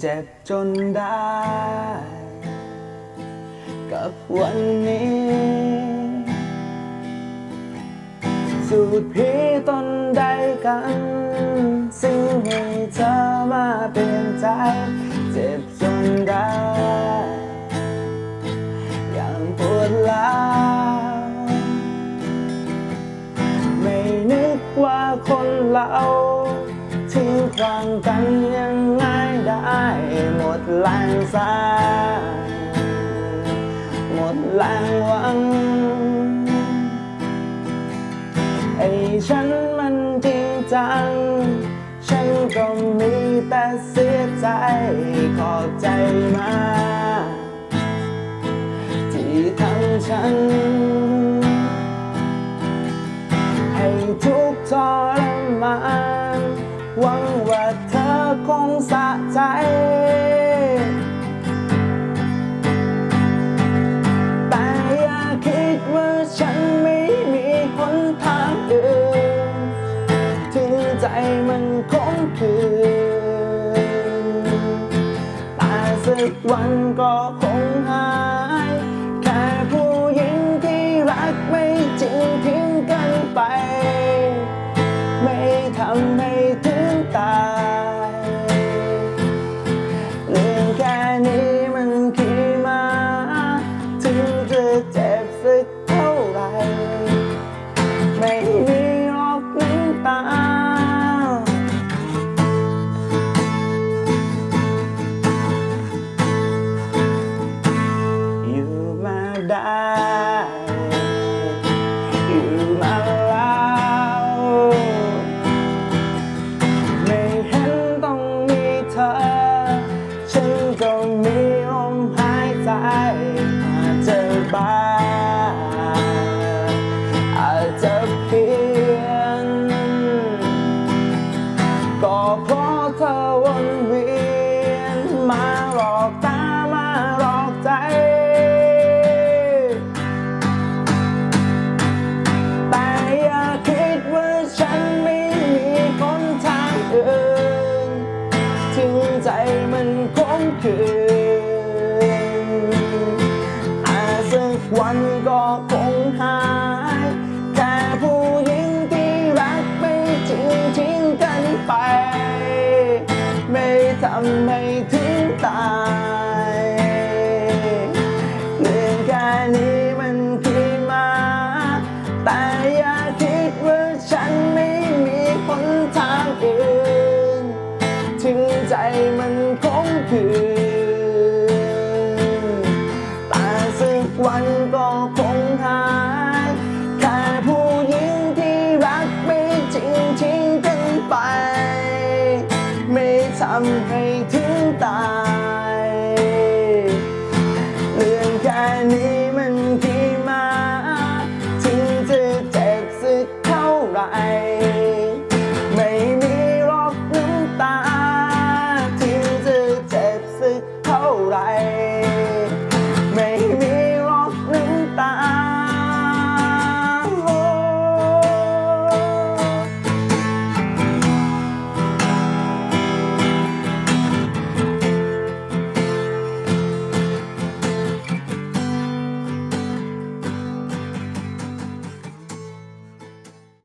เจ็บจนได้ กับวันนี้ สูตรพีต้นใดกันสิ่งให้เธอมาเปลี่ยนใจ เจ็บจนได้ อย่างปวดร้าวไม่นึกว่าคนเราทิ้งความกันยัง แรงสายหมดแรงหวัง ไอ้ฉันมันจริงจัง ฉันก็มีแต่เสียใจขอใจมาที่ทำฉัน วันก็ อาจจะบ้าอาจจะเพียนก็เพราะเธอวนเวียนมาหลอกตามาหลอกใจ แต่อย่าคิดว่าฉันไม่มีคนทางอื่น ถึงใจมันคงคืน ทำไมถึงตาย